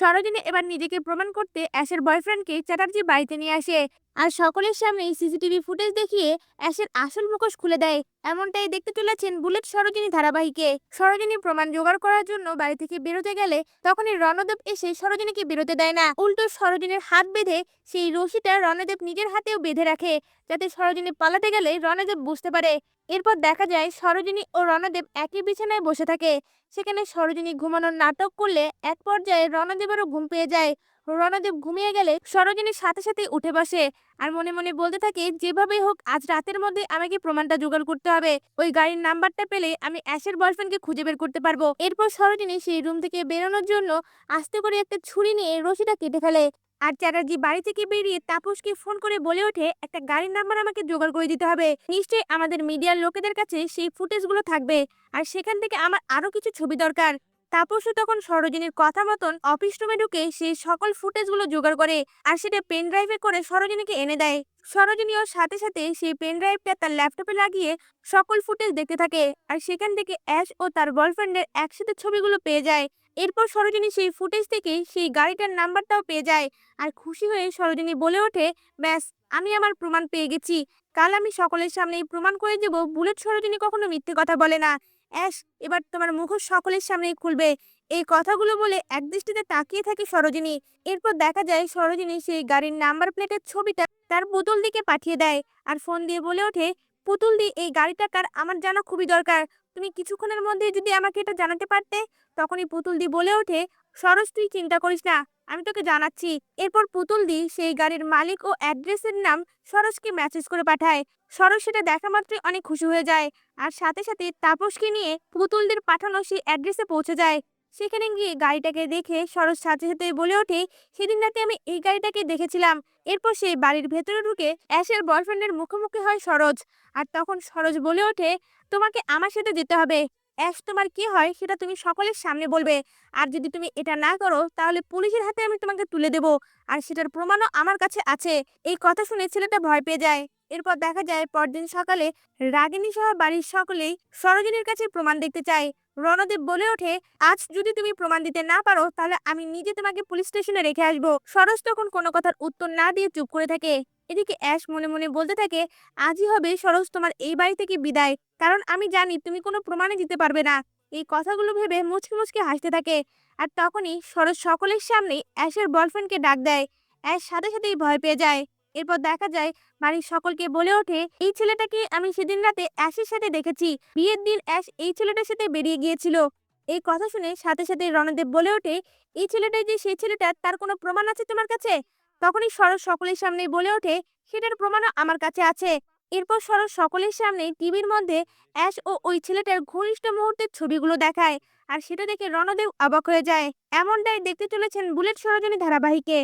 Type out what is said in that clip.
সরোজিনী এবার নিজেকে প্রমাণ করতে অ্যাশের বয়ফ্রেন্ডকে চ্যাটার্জি বাড়িতে নিয়ে আসে। আর সকলের সামনে সিসিটিভি ফুটেজ দেখিয়ে অ্যাশের আসল মুখোশ খুলে দেয়। এমনটাই দেখতে চলেছেন বুলেট সরোজিনী ধারাবাহিকে। সরোজিনী প্রমাণ জোগাড় করার জন্য বাড়ি থেকে বেরোতে গেলে তখনই রণদেব এসে সরোজিনীকে বেরোতে দেয় না। উল্টো সরোজিনীর হাত বেঁধে সেই রশিটা রণদেব নিজের হাতেও বেঁধে রাখে, যাতে সরোজিনী পালাতে গেলে রণদেব বুঝতে পারে। এরপর দেখা যায় সরোজিনী ও রণদেব একই বিছানায় বসে থাকে। সেখানে সরোজিনী ঘুমানোর নাটক করলে এক পর্যায়ে রণদেবেরও ঘুম পেয়ে যায়। রণদেব ঘুমিয়ে গেলে সরোজিনীর সাথে সাথে উঠে বসে আর মনে মনে বলতে থাকে, যেভাবেই হোক, আজ রাতের মধ্যে আমাকে প্রমাণটা জোগাড় করতে হবে। ওই গাড়ির নাম্বারটা পেলে আমি অ্যাশের বয়ফ্রেন্ডকে খুঁজে বের করতে পারব। এরপর সরোজিনী সেই রুম থেকে বেরোনোর জন্য আস্তে করে একটা ছুরি নিয়ে রশিটা কেটে ফেলে। আর চ্যাটার্জি বাড়ি থেকে বেরিয়ে তাপসকে ফোন করে বলে ওঠে, একটা গাড়ির নাম্বার আমাকে জোগাড় করে দিতে হবে। নিশ্চয়ই আমাদের মিডিয়ার লোকেদের কাছে সেই ফুটেজগুলো থাকবে। আর সেখান থেকে আমার আরও কিছু ছবি দরকার। তাপসও তখন সরোজিনীর কথা মতন অফিস রুমে ঢুকে সেই সকল ফুটেজগুলো জোগাড় করে আর সেটা পেন ড্রাইভে করে সরোজিনীকে এনে দেয়। সরোজিনীও সাথে সাথে সেই পেন ড্রাইভটা তার ল্যাপটপে লাগিয়ে সকল ফুটেজ দেখতে থাকে আর সেখান থেকে অ্যাশ ও তার বয়ফ্রেন্ডের একসাথে ছবিগুলো পেয়ে যায়। এরপর সরোজিনী সেই ফুটেজ থেকে সেই গাড়িটার নাম্বারটাও পেয়ে যায় আর খুশি হয়ে সরোজিনী বলে ওঠে, ব্যাস, আমি আমার প্রমাণ পেয়ে গেছি। কাল আমি সকলের সামনেই প্রমাণ করে দেব। বুলেট সরোজিনী কখনো মিথ্যে কথা বলে না। অ্যাশ, এবার তোমার মুখোশ সকলের সামনেই খুলবে। এই কথাগুলো বলে একদৃষ্টিতে তাকিয়ে থাকে সরোজিনী। এরপর দেখা যায় সরোজিনী সেই গাড়ির নাম্বার প্লেটের ছবিটা তার বোতল দিকে পাঠিয়ে দেয় আর ফোন দিয়ে বলে ওঠে পুতুল দি এই গাড়িটা কার? আমার জানা খুবই দরকার। তুমি কিছুক্ষণের মধ্যে যদি আমাকে এটা জানাতে পারতে, তখনই পুতুল দি বলে ওঠে সরস তুই চিন্তা করিস না, আমি তোকে জানাচ্ছি। এরপর পুতুল দি সেই গাড়ির মালিক ও অ্যাড্রেসের নাম সরোজকে মেসেজ করে পাঠায়। সরোজ সেটা দেখা মাত্রই অনেক খুশি হয়ে যায়। আর সাথে সাথে তাপসকে নিয়ে পুতুলদের পাঠানো সেই অ্যাড্রেসে পৌঁছে যায়। সেখানে গিয়ে গাড়িটাকে দেখে সরোজ সাথে সাথে বলে ওঠে, সেদিন রাতে আমি এই গাড়িটাকে দেখেছিলাম। এরপর সেই বাড়ির ভেতরে ঢুকে অ্যাশের বয়ফ্রেন্ডের মুখোমুখি হয় সরোজ। আর তখন সরোজ বলে ওঠে, তোমাকে আমার সাথে যেতে হবে। অ্যাশ, তোমার কি হয় সেটা তুমি সকলের সামনে বলবে। আর যদি তুমি এটা না করো, তাহলে পুলিশের হাতে আমি তোমাকে তুলে দেব। আর সেটার প্রমাণও আমার কাছে আছে। এই কথা শুনে ছেলেটা ভয় পেয়ে যায়। এরপর দেখা যায় পরদিন সকালে রাগিনী সহ বাড়ির সকলেই সরোজিনীর কাছে প্রমাণ দেখতে চায়। রণদেব বলে ওঠে, আজ যদি তুমি প্রমাণ দিতে না পারো, তাহলে আমি নিজে তোমাকে পুলিশ স্টেশনে রেখে আসব। সরোজ তখন কোনো কথার উত্তর না দিয়ে চুপ করে থাকে। এদিকে অ্যাশ মনে মনে বলতে থাকে, আজই হবে সরোজ তোমার এই বাড়ি থেকে বিদায়। কারণ আমি জানি তুমি কোনো প্রমাণে দিতে পারবে না। এই কথাগুলো ভেবে মুচকি মুচকি হাসতে থাকে। আর তখনই সরোজ সকলের সামনে অ্যাশের বয়ফ্রেন্ডকে ডাক দেয়। অ্যাশ সাথে সাথেই ভয় পেয়ে যায়। এরপর দেখা যায় বাড়ির সকলকে বলে ওঠে, এই ছেলেটাকে আমি সেদিন রাতে অ্যাশের সাথে দেখেছি। বিয়ের দিন অ্যাশ এই ছেলেটার সাথে বেরিয়ে গিয়েছিল। এই কথা শুনে সাথে সাথে রণদেব বলে ওঠে, এই ছেলেটাই যে সেই ছেলেটা, তার কোনো প্রমাণ আছে তোমার কাছে? তখনই সরোজ সকলের সামনে বলে ওঠে, সেটার প্রমাণও আমার কাছে আছে। এরপর সরোজ সকলের সামনে টিভির মধ্যে অ্যাশ ও ওই ছেলেটার ঘনিষ্ঠ মুহূর্তের ছবিগুলো দেখায় আর সেটা দেখে রণদেব অবাক হয়ে যায়। এমনটাই দেখতে চলেছেন বুলেট সরোজনী ধারাবাহিকে।